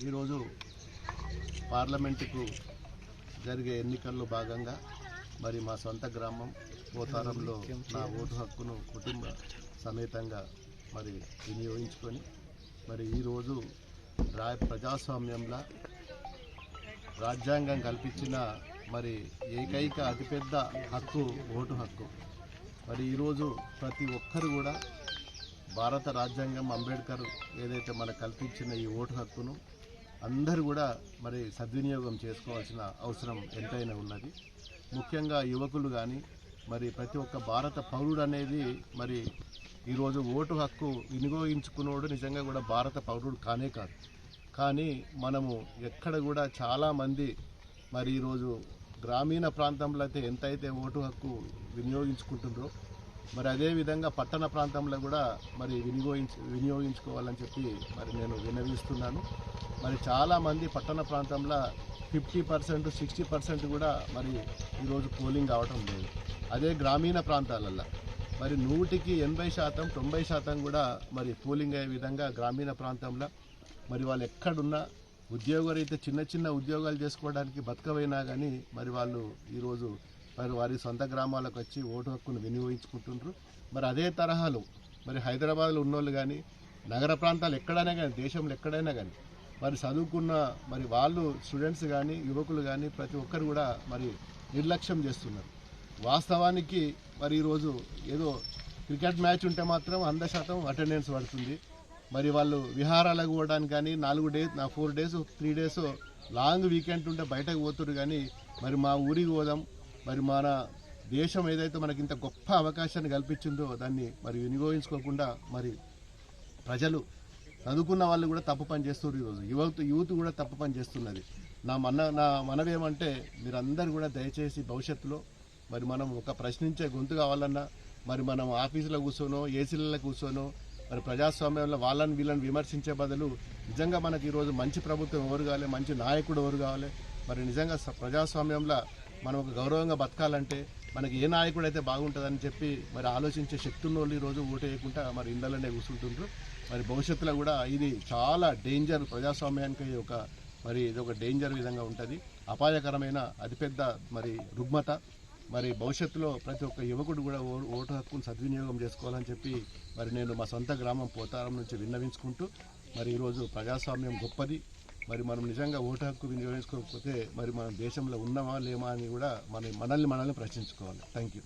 ఈరోజు పార్లమెంటుకు జరిగే ఎన్నికల్లో భాగంగా మరి మా సొంత గ్రామం పోతారంలో నా ఓటు హక్కును కుటుంబ సమేతంగా మరి వినియోగించుకొని మరి ఈరోజు రా ప్రజాస్వామ్యంలో రాజ్యాంగం కల్పించిన మరి ఏకైక అతిపెద్ద హక్కు ఓటు హక్కు. మరి ఈరోజు ప్రతి ఒక్కరు కూడా భారత రాజ్యాంగం అంబేద్కర్ ఏదైతే మనకు కల్పించిన ఈ ఓటు హక్కును అందరూ కూడా మరి సద్వినియోగం చేసుకోవాల్సిన అవసరం ఎంతైనా ఉన్నది. ముఖ్యంగా యువకులు కానీ మరి ప్రతి ఒక్క భారత పౌరుడు అనేది మరి ఈరోజు ఓటు హక్కు వినియోగించుకున్నోడు నిజంగా కూడా భారత పౌరుడు కానే కాదు. కానీ మనము ఎక్కడ కూడా చాలామంది మరి ఈరోజు గ్రామీణ ప్రాంతంలో అయితే ఎంతైతే ఓటు హక్కు వినియోగించుకుంటుందో మరి అదే విధంగా పట్టణ ప్రాంతంలో కూడా మరి వినియోగించు వినియోగించుకోవాలని చెప్పి మరి నేను విన్నవిస్తున్నాను. మరి చాలామంది పట్టణ ప్రాంతంలో ఫిఫ్టీ పర్సెంట్ సిక్స్టీ పర్సెంట్ కూడా మరి ఈరోజు పోలింగ్ అవటం లేదు. అదే గ్రామీణ ప్రాంతాలల్లో మరి నూటికి ఎనభై శాతం తొంభై శాతం కూడా మరి పోలింగ్ అయ్యే విధంగా గ్రామీణ ప్రాంతంలో మరి వాళ్ళు ఎక్కడున్నా ఉద్యోగరీత్యా చిన్న చిన్న ఉద్యోగాలు చేసుకోవడానికి బతకవైనా కానీ మరి వాళ్ళు ఈరోజు మరి వారి సొంత గ్రామాలకు వచ్చి ఓటు హక్కును వినియోగించుకుంటుండ్రు. మరి అదే తరహాలో మరి హైదరాబాద్లో ఉన్నోళ్ళు కానీ నగర ప్రాంతాలు ఎక్కడైనా కానీ దేశంలో ఎక్కడైనా కానీ మరి చదువుకున్న మరి వాళ్ళు స్టూడెంట్స్ కానీ యువకులు కానీ ప్రతి ఒక్కరు కూడా మరి నిర్లక్ష్యం చేస్తున్నారు. వాస్తవానికి మరి ఈరోజు ఏదో క్రికెట్ మ్యాచ్ ఉంటే మాత్రం వంద శాతం అటెండెన్స్ పడుతుంది. మరి వాళ్ళు విహారాలకు పోవడానికి కానీ నాలుగు డేస్ నా four days three days long weekend ఉంటే బయటకు పోతురు కానీ మరి మా ఊరికి పోదాం మరి మన దేశం ఏదైతే మనకి ఇంత గొప్ప అవకాశాన్ని కల్పించిందో దాన్ని మరి వినియోగించుకోకుండా మరి ప్రజలు చదువుకున్న వాళ్ళు కూడా తప్పు పని చేస్తున్నారు ఈరోజు యువత యూత్ కూడా తప్పు పని చేస్తున్నది. నా మన నా మనవేమంటే మీరందరూ కూడా దయచేసి భవిష్యత్తులో మరి మనం ఒక ప్రశ్నించే గొంతు కావాలన్నా మరి మనం ఆఫీసులో కూర్చోనో ఏసీలలో కూర్చోనో మరి ప్రజాస్వామ్యంలో వాళ్ళని వీళ్ళని విమర్శించే బదులు నిజంగా మనకి ఈరోజు మంచి ప్రభుత్వం ఎవరు కావాలి మంచి నాయకుడు ఎవరు కావాలి మరి నిజంగా స- ప్రజాస్వామ్యంలో మనం ఒక గౌరవంగా బతకాలంటే మనకి ఏ నాయకుడు అయితే బాగుంటుందని చెప్పి మరి ఆలోచించే శక్తి ఉన్న వాళ్ళు ఈరోజు ఓటు వేయకుండా మరి ఇండలనే కూర్చుంటుండ్రు. మరి భవిష్యత్తులో కూడా ఇది చాలా డేంజర్ ప్రజాస్వామ్యానికి ఒక మరి ఇది ఒక డేంజర్ విధంగా ఉంటుంది. అపాయకరమైన అతిపెద్ద మరి రుగ్మత. మరి భవిష్యత్తులో ప్రతి ఒక్క యువకుడు కూడా ఓ- ఓటు హక్కును సద్వినియోగం చేసుకోవాలని చెప్పి మరి నేను మా సొంత గ్రామం పోతారం నుంచి విన్నవించుకుంటూ మరి ఈరోజు ప్రజాస్వామ్యం గొప్పది. మరి మనం నిజంగా ఓటు హక్కు వినియోగించుకోకపోతే మరి మనం దేశంలో ఉన్నామా లేమా అని కూడా మన మనల్ని మనల్ని ప్రశ్నించుకోవాలి. Thank you